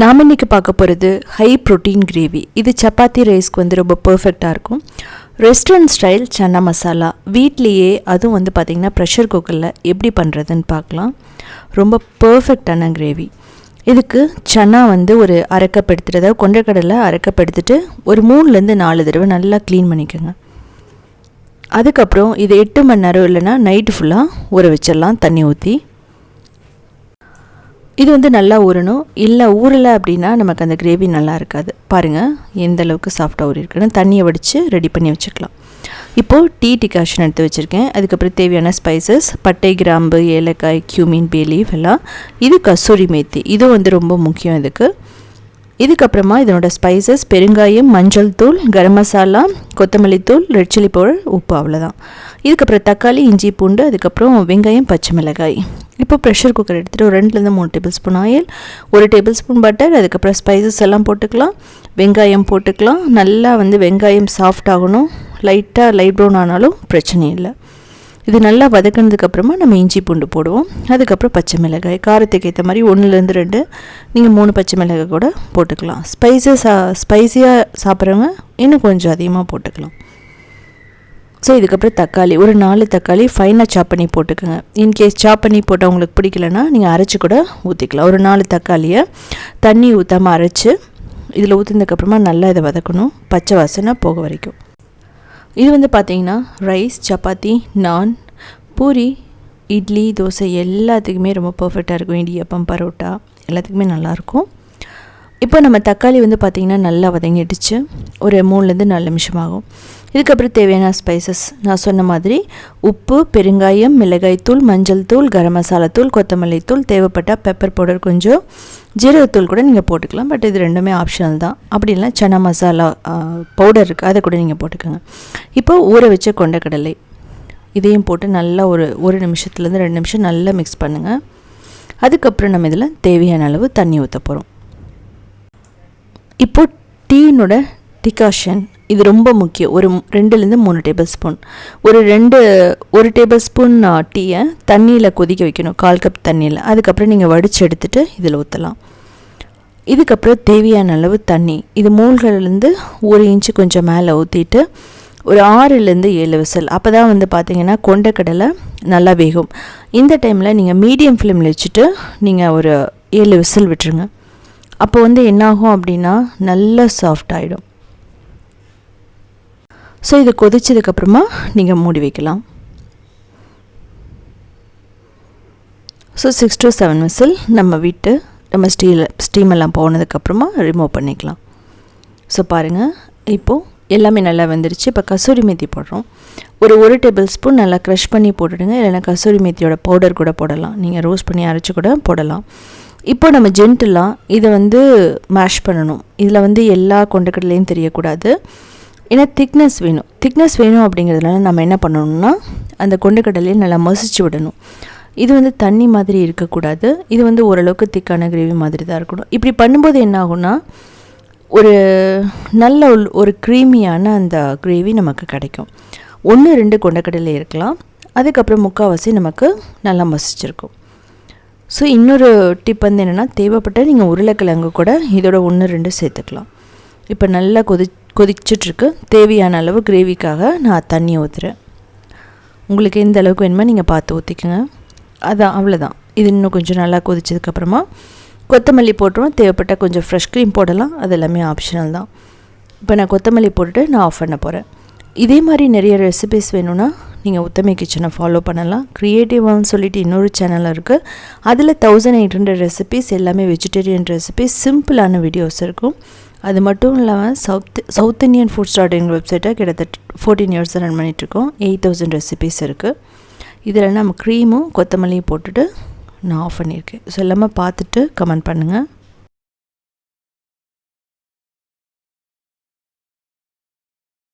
நாம் இன்றைக்கி பார்க்க போகிறது ஹை ப்ரோட்டீன் கிரேவி இது சப்பாத்தி ரைஸ்க்கு வந்து ரொம்ப பர்ஃபெக்டாக இருக்கும். ரெஸ்டாரண்ட் ஸ்டைல் சன்னா மசாலா வீட்லேயே அதுவும் வந்து பார்த்திங்கன்னா ப்ரெஷர் குக்கரில் எப்படி பண்ணுறதுன்னு பார்க்கலாம். ரொம்ப பர்ஃபெக்டான கிரேவி இதுக்கு சன்னா வந்து ஒரு அரைக்கப் எடுத்துட்டு அதாவது கொண்டக்கடலை அரைக்கப் எடுத்துகிட்டு ஒரு மூணுலேருந்து நாலு தடவை நல்லா க்ளீன் பண்ணிக்கோங்க. அதுக்கப்புறம் இது எட்டு மணி நேரம் இல்லைன்னா நைட்டு ஃபுல்லாக ஊற வச்சிடலாம் தண்ணி ஊற்றி இது வந்து நல்லா ஊறணும். இல்லை ஊறலை அப்படின்னா நமக்கு அந்த கிரேவி நல்லா இருக்காது. பாருங்கள் எந்த அளவுக்கு சாஃப்டாக ஊறிருக்குன்னு தண்ணியை வடித்து ரெடி பண்ணி வச்சுக்கலாம். இப்போது டீ டிகாஷன் எடுத்து வச்சுருக்கேன். அதுக்கப்புறம் தேவையான ஸ்பைசஸ் பட்டை கிராம்பு ஏலக்காய் கியூமின் பேலீஃப் எல்லாம். இது கசூரி மேத்தி. இது வந்து ரொம்ப முக்கியம் இதுக்கு. இதுக்கப்புறமா இதனோட ஸ்பைசஸ் பெருங்காயம் மஞ்சள் தூள் கரம் மசாலா கொத்தமல்லி தூள் ரெட் சில்லி பவுடர் உப்பு அவ்வளோதான் இதுக்கப்புறம் தக்காளி இஞ்சி பூண்டு அதுக்கப்புறம் வெங்காயம் பச்சை மிளகாய். இப்போ ப்ரெஷர் குக்கர் எடுத்துகிட்டு ஒரு ரெண்டுலேருந்து மூணு டேபிள் ஸ்பூன் ஆயில் ஒரு டேபிள் ஸ்பூன் பட்டர் அதுக்கப்புறம் ஸ்பைசஸ் எல்லாம் போட்டுக்கலாம். வெங்காயம் போட்டுக்கலாம். நல்லா வந்து வெங்காயம் சாஃப்ட் ஆகணும். லைட்டாக லைட் ப்ரௌன் ஆனாலும் பிரச்சனை இல்லை. இது நல்லா வதக்கினதுக்கப்புறமா நம்ம இஞ்சி பூண்டு போடுவோம். அதுக்கப்புறம் பச்சை மிளகாய் காரத்துக்கு ஏற்ற மாதிரி ஒன்றுலேருந்து ரெண்டு நீங்கள் மூணு பச்சை மிளகாய் கூட போட்டுக்கலாம். ஸ்பைஸஸ் ஸ்பைஸியாக சாப்பிட்றவங்க இன்னும் கொஞ்சம் அதிகமாக போட்டுக்கலாம். ஸோ இதுக்கப்புறம் தக்காளி ஒரு நாலு தக்காளி ஃபைனாக சாப் பண்ணி போட்டுக்கோங்க. இன்கேஸ் சாப் பண்ணி போட்டால் உங்களுக்கு பிடிக்கலன்னா நீங்கள் அரைச்சி கூட ஊற்றிக்கலாம் ஒரு நாலு தக்காளியை தண்ணி ஊற்றாமல் அரைச்சி இதில் ஊற்றினதுக்கப்புறமா நல்லா இதை வதக்கணும். பச்சை வாசனை போக வரைக்கும். இது வந்து பார்த்திங்கன்னா ரைஸ் சப்பாத்தி நான் பூரி இட்லி தோசை எல்லாத்துக்குமே ரொம்ப பர்ஃபெக்டாக இருக்கும். இடியப்பம் பரோட்டா எல்லாத்துக்குமே நல்லாயிருக்கும். இப்போ நம்ம தக்காளி வந்து பார்த்திங்கன்னா நல்லா வதங்கிடுச்சு. ஒரு மூணுலேருந்து நாலு நிமிஷம் ஆகும் இதுக்கப்புறம் தேவையான ஸ்பைசஸ் நான் சொன்ன மாதிரி உப்பு பெருங்காயம் மிளகாய்த்தூள் மஞ்சள் தூள் கரம் மசாலா தூள் கொத்தமல்லி தூள் தேவைப்பட்டால் பெப்பர் பவுடர் கொஞ்சம் ஜீரகத்தூள் கூட நீங்கள் போட்டுக்கலாம். பட் இது ரெண்டுமே ஆப்ஷனல் தான். அப்படி இல்லை சன்னா மசாலா பவுடர் இருக்குது அதை கூட நீங்கள் போட்டுக்கோங்க. இப்போ ஊற வச்ச கொண்டக்கடலை. இதையும் போட்டு நல்லா ஒரு ஒரு நிமிஷத்துலேருந்து ரெண்டு நிமிஷம் நல்லா மிக்ஸ் பண்ணுங்கள் அதுக்கப்புறம் நம்ம இதில் தேவையான அளவு தண்ணி ஊற்ற போகிறோம் இப்போது டீனோட டிகாஷன் இது ரொம்ப முக்கியம். ஒரு ரெண்டுலேருந்து மூணு டேபிள் ஸ்பூன். ஒரு ரெண்டு ஒரு டேபிள் ஸ்பூன் டீயை தண்ணியில் கொதிக்க வைக்கணும். கால் கப் தண்ணியில். அதுக்கப்புறம் நீங்கள் வடித்து எடுத்துகிட்டு இதில் ஊற்றலாம் இதுக்கப்புறம் தேவையான அளவு தண்ணி. இது மூழ்கிலேருந்து ஒரு இன்ச்சு கொஞ்சம் மேலே ஊற்றிட்டு ஒரு ஆறுலேருந்து ஏழு விசில். அப்போ தான் வந்து பார்த்திங்கன்னா கொண்டக்கடலை நல்லா வேகும். இந்த டைமில் நீங்கள் மீடியம் ஃப்ளேமில் வச்சுட்டு நீங்கள் ஒரு ஏழு விசில் விட்டுருங்க. அப்போ வந்து என்னாகும் அப்படின்னா நல்லா சாஃப்ட் ஆகிடும் ஸோ இது கொதிச்சதுக்கப்புறமா நீங்கள் மூடி வைக்கலாம். So six to seven whistle நம்ம விட்டு நம்ம ஸ்டீல் ஸ்டீமெல்லாம் போனதுக்கப்புறமா ரிமூவ் பண்ணிக்கலாம். ஸோ பாருங்கள் இப்போது எல்லாமே நல்லா வெந்துருச்சு. இப்போ கசூரி மேத்தி போடுறோம். ஒரு ஒரு டேபிள் ஸ்பூன் நல்லா க்ரஷ் பண்ணி போட்டுடுங்க. இல்லைன்னா கசூரி மேத்தியோட பவுடர் கூட போடலாம். நீங்கள் ரோஸ்ட் பண்ணி அரைச்சி கூட போடலாம். இப்போ நம்ம ஜென்ட்டுலாம் இதை வந்து மேஷ் பண்ணணும். இதில் வந்து எல்லா கொண்டக்கடலையும் தெரியக்கூடாது. ஏன்னா திக்னஸ் வேணும். திக்னஸ் வேணும் அப்படிங்கிறதுனால நம்ம என்ன பண்ணணும்னா அந்த கொண்டக்கடலையை நல்லா மசிச்சு விடணும். இது வந்து தண்ணி மாதிரி இருக்கக்கூடாது. இது வந்து ஓரளவுக்கு திக்கான கிரேவி மாதிரி தான் இருக்கணும். இப்படி பண்ணும்போது என்ன ஆகும்னா ஒரு நல்ல ஒரு க்ரீமியான அந்த கிரேவி நமக்கு கிடைக்கும். ஒன்று ரெண்டு கொண்டக்கடலை இருக்கலாம். அதுக்கப்புறம் முக்கால்வாசி நமக்கு நல்லா மசிச்சிருக்கும். ஸோ இன்னொரு டிப் வந்து என்னென்னா தேவைப்பட்ட நீங்கள் உருளைக்கிழங்கு கூட இதோட ஒன்று ரெண்டு சேர்த்துக்கலாம். இப்போ நல்லா கொதி கொதிச்சிட்ருக்கு. தேவையான அளவு கிரேவிக்காக நான் தண்ணி ஊற்றுறேன் உங்களுக்கு எந்த அளவுக்கு வேணுமோ நீங்கள் பார்த்து ஊற்றிக்கோங்க அதான் அவ்வளோதான் இது இன்னும் கொஞ்சம் நல்லா கொதிச்சதுக்கப்புறமா கொத்தமல்லி போட்டுருவோம். தேவைப்பட்டால் கொஞ்சம் ஃப்ரெஷ் க்ரீம் போடலாம். அது எல்லாமே ஆப்ஷனல் தான். இப்போ நான் கொத்தமல்லி போட்டுட்டு நான் ஆஃப் பண்ண போகிறேன் இதே மாதிரி நிறைய ரெசிபிஸ் வேணும்னா நீங்கள் உத்தமை கிச்சனை ஃபாலோ பண்ணலாம். க்ரியேட்டிவான்னு சொல்லிட்டு இன்னொரு சேனல் இருக்குது அதில் தௌசண்ட் எயிட் ஹண்ட்ரட் ரெசிபிஸ் எல்லாமே வெஜிடேரியன் ரெசிபிஸ் சிம்பிளான வீடியோஸ் இருக்கும். அது மட்டும் இல்லாமல் south south Indian food starting வெப்சைட்டை கிட்டத்தட்ட ஃபோர்டீன் இயர்ஸ் ரன் பண்ணிகிட்ருக்கோம் எயிட் தௌசண்ட் ரெசிபிஸ் இருக்குது இதில் நம்ம க்ரீமும் கொத்தமல்லியும் போட்டுட்டு நான் ஆஃப் பண்ணியிருக்கேன். ஸோ எல்லாமே பார்த்துட்டு கமெண்ட் பண்ணுங்கள்